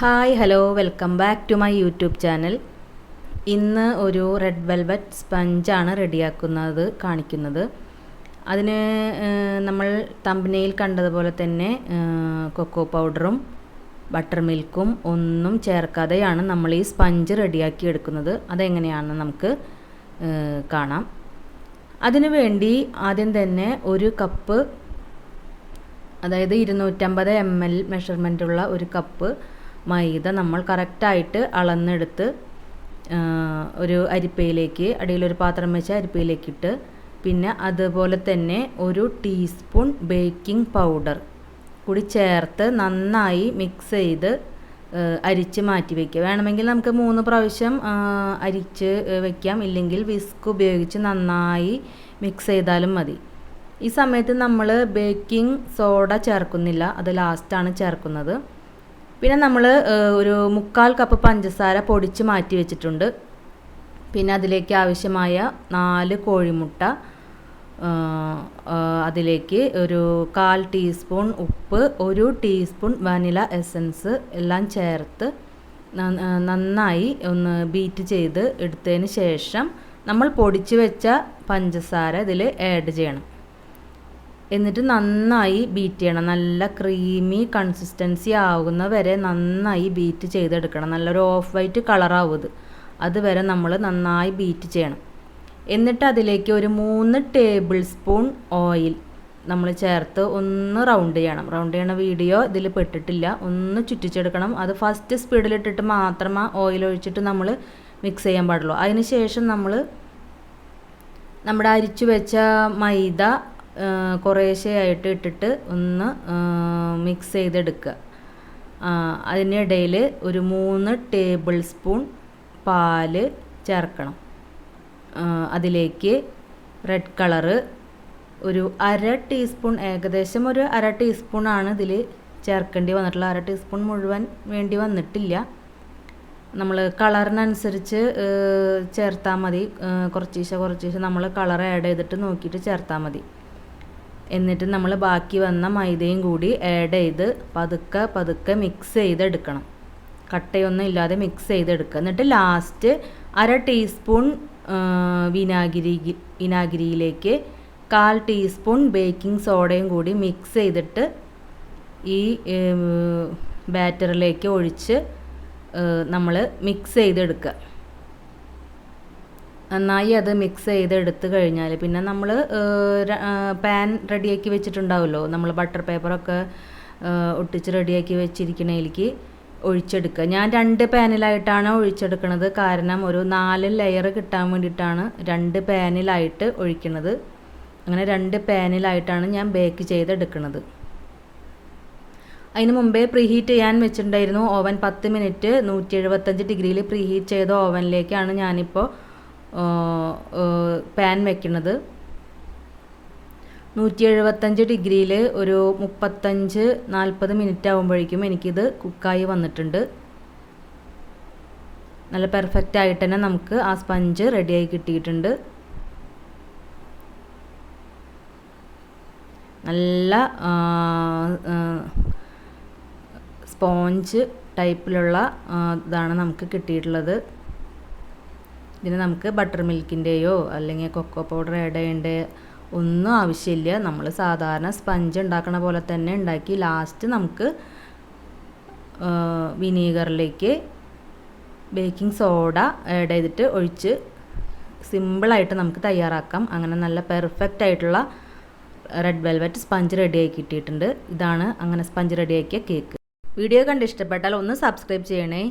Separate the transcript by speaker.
Speaker 1: Hi hello welcome back to my YouTube channel. ഇന്ന് ഒരു red velvet സ്പഞ്ചാണ് റെഡിയാക്കുന്നത് കാണിക്കുന്നത്. അതിന് നമ്മൾ തമ്പനയിൽ കണ്ടതുപോലെ തന്നെ കൊക്കോ പൗഡറും ബട്ടർ മിൽക്കും ഒന്നും ചേർക്കാതെയാണ് നമ്മൾ ഈ സ്പഞ്ച് റെഡിയാക്കി എടുക്കുന്നത്. അതെങ്ങനെയാണെന്ന് നമുക്ക് കാണാം. അതിനു വേണ്ടി ആദ്യം തന്നെ ഒരു കപ്പ് അതായത് ഇരുന്നൂറ്റമ്പത് എം എൽ മെഷർമെന്റുള്ള ഒരു കപ്പ് മൈദ നമ്മൾ കറക്റ്റായിട്ട് അളന്നെടുത്ത് ഒരു അരിപ്പയിലേക്ക് അടിയിലൊരു പാത്രം വെച്ച് അരിപ്പയിലേക്കിട്ട് പിന്നെ അതുപോലെ തന്നെ ഒരു ടീസ്പൂൺ ബേക്കിംഗ് പൗഡർ കൂടി ചേർത്ത് നന്നായി മിക്സ് ചെയ്ത് അരിച്ച് മാറ്റി വയ്ക്കുക വേണമെങ്കിൽ നമുക്ക് മൂന്ന് പ്രാവശ്യം അരിച്ച് വയ്ക്കാം ഇല്ലെങ്കിൽ വിസ്ക് ഉപയോഗിച്ച് നന്നായി മിക്സ് ചെയ്താലും മതി. ഈ സമയത്ത് നമ്മൾ ബേക്കിംഗ് സോഡ ചേർക്കുന്നില്ല. അത് ലാസ്റ്റാണ് ചേർക്കുന്നത്. പിന്നെ നമ്മൾ ഒരു മുക്കാൽ കപ്പ് പഞ്ചസാര പൊടിച്ച് മാറ്റി വെച്ചിട്ടുണ്ട്. പിന്നെ അതിലേക്ക് ആവശ്യമായ നാല് കോഴിമുട്ട അതിലേക്ക് ഒരു കാൽ ടീസ്പൂൺ ഉപ്പ് ഒരു ടീസ്പൂൺ വനില എസൻസ് എല്ലാം ചേർത്ത് നന്നായി ഒന്ന് ബീറ്റ് ചെയ്ത് എടുത്തതിന് ശേഷം നമ്മൾ പൊടിച്ച് വെച്ച പഞ്ചസാര ഇതിൽ ആഡ് ചെയ്യണം. എന്നിട്ട് നന്നായി ബീറ്റ് ചെയ്യണം. നല്ല ക്രീമി കൺസിസ്റ്റൻസി ആകുന്ന വരെ നന്നായി ബീറ്റ് ചെയ്തെടുക്കണം. നല്ലൊരു ഓഫ് വൈറ്റ് കളറാവും അതുവരെ നമ്മൾ നന്നായി ബീറ്റ് ചെയ്യണം. എന്നിട്ട് അതിലേക്ക് ഒരു മൂന്ന് ടേബിൾ സ്പൂൺ ഓയിൽ നമ്മൾ ചേർത്ത് ഒന്ന് റൗണ്ട് ചെയ്യണം. റൗണ്ട് ചെയ്യണ വീഡിയോ ഇതിൽ പെട്ടിട്ടില്ല. ഒന്ന് ചുറ്റിച്ചെടുക്കണം. അത് ഫസ്റ്റ് സ്പീഡിലിട്ടിട്ട് മാത്രമേ ഓയിൽ ഒഴിച്ചിട്ട് നമ്മൾ മിക്സ് ചെയ്യാൻ പാടുള്ളൂ. അതിന് ശേഷം നമ്മൾ നമ്മുടെ അരിച്ചു വെച്ച മൈദ ആ, കുറേശ്ശെയായിട്ട് ഇട്ടിട്ട് ഒന്ന് മിക്സ് ചെയ്തെടുക്കുക. അതിനിടയിൽ ഒരു മൂന്ന് ടേബിൾ സ്പൂൺ പാൽ ചേർക്കണം. അതിലേക്ക് റെഡ് കളറ് ഒരു അര ടീസ്പൂൺ ഏകദേശം ഒരു അര ടീസ്പൂണാണ് ഇതിൽ ചേർക്കേണ്ടി വന്നിട്ടുള്ളത് അര ടീസ്പൂൺ മുഴുവൻ വേണ്ടി വന്നിട്ടില്ല. നമ്മൾ കളറിനനുസരിച്ച് ചേർത്താൽ മതി. കുറച്ചീശ കുറച്ചീശ നമ്മൾ കളർ ആഡ് ചെയ്തിട്ട് നോക്കിയിട്ട് ചേർത്താൽ മതി. എന്നിട്ട് നമ്മൾ ബാക്കി വന്ന മൈദയും കൂടി ആഡ് ചെയ്ത് പതുക്കെ പതുക്കെ മിക്സ് ചെയ്തെടുക്കണം. കട്ടയൊന്നും ഇല്ലാതെ മിക്സ് ചെയ്തെടുക്കുക. എന്നിട്ട് ലാസ്റ്റ് അര ടീസ്പൂൺ വിനാഗിരി വിനാഗിരിയിലേക്ക് കാൽ ടീസ്പൂൺ ബേക്കിംഗ് സോഡയും കൂടി മിക്സ് ചെയ്തിട്ട് ഈ ബാറ്ററിലേക്ക് ഒഴിച്ച് നമ്മൾ മിക്സ് ചെയ്തെടുക്കുക. നന്നായി അത് മിക്സ് ചെയ്ത് ചെയ്തെടുത്ത് കഴിഞ്ഞാൽ പിന്നെ നമ്മൾ പാൻ റെഡിയാക്കി വെച്ചിട്ടുണ്ടാവുമല്ലോ. നമ്മൾ ബട്ടർ പേപ്പറൊക്കെ ഒട്ടിച്ച് റെഡിയാക്കി വെച്ചിരിക്കണേലേക്ക് ഒഴിച്ചെടുക്കുക. ഞാൻ രണ്ട് പാനിലായിട്ടാണ് ഒഴിച്ചെടുക്കുന്നത് കാരണം ഒരു നാല് ലെയർ കിട്ടാൻ വേണ്ടിയിട്ടാണ് രണ്ട് പാനിലായിട്ട് ഒഴിക്കുന്നത് അങ്ങനെ രണ്ട് പാനിലായിട്ടാണ് ഞാൻ ബേക്ക് ചെയ്തെടുക്കുന്നത് അതിന് മുമ്പേ പ്രീഹീറ്റ് ചെയ്യാൻ വെച്ചിട്ടുണ്ടായിരുന്നു. ഓവൻ പത്ത് മിനിറ്റ് നൂറ്റി എഴുപത്തഞ്ച് ഡിഗ്രിയിൽ പ്രീഹീറ്റ് ചെയ്ത ഓവനിലേക്കാണ് ഞാനിപ്പോൾ പാൻ വയ്ക്കുന്നത് നൂറ്റി എഴുപത്തഞ്ച് ഡിഗ്രിയിൽ ഒരു മുപ്പത്തഞ്ച് നാൽപ്പത് മിനിറ്റ് ആകുമ്പോഴേക്കും എനിക്കിത് കുക്കായി വന്നിട്ടുണ്ട്. നല്ല പെർഫെക്റ്റ് ആയിട്ട് തന്നെ നമുക്ക് ആ സ്പഞ്ച് റെഡിയായി കിട്ടിയിട്ടുണ്ട്. നല്ല സ്പോഞ്ച് ടൈപ്പിലുള്ള ഇതാണ് നമുക്ക് കിട്ടിയിട്ടുള്ളത്. ഇതിന് നമുക്ക് ബട്ടർ മിൽക്കിന്റെയോ അല്ലെങ്കിൽ കൊക്കോ പൗഡർ ആഡ് ചെയ്യേണ്ട ഒന്നും ആവശ്യമില്ല. നമ്മൾ സാധാരണ സ്പഞ്ച് ഉണ്ടാക്കണ പോലെ തന്നെ ഉണ്ടാക്കി ലാസ്റ്റ് നമുക്ക് വിനീഗറിലേക്ക് ബേക്കിംഗ് സോഡ ആഡ് ചെയ്തിട്ട് ഒഴിച്ച് സിമ്പിളായിട്ട് നമുക്ക് തയ്യാറാക്കാം. അങ്ങനെ നല്ല പെർഫെക്റ്റ് ആയിട്ടുള്ള റെഡ് വെൽവെറ്റ് സ്പഞ്ച് റെഡിയാക്കി കിട്ടിയിട്ടുണ്ട്. ഇതാണ് അങ്ങനെ സ്പഞ്ച് റെഡിയാക്കിയ കേക്ക് വീഡിയോ കണ്ട് ഇഷ്ടപ്പെട്ടാൽ ഒന്ന് സബ്സ്ക്രൈബ് ചെയ്യണേ.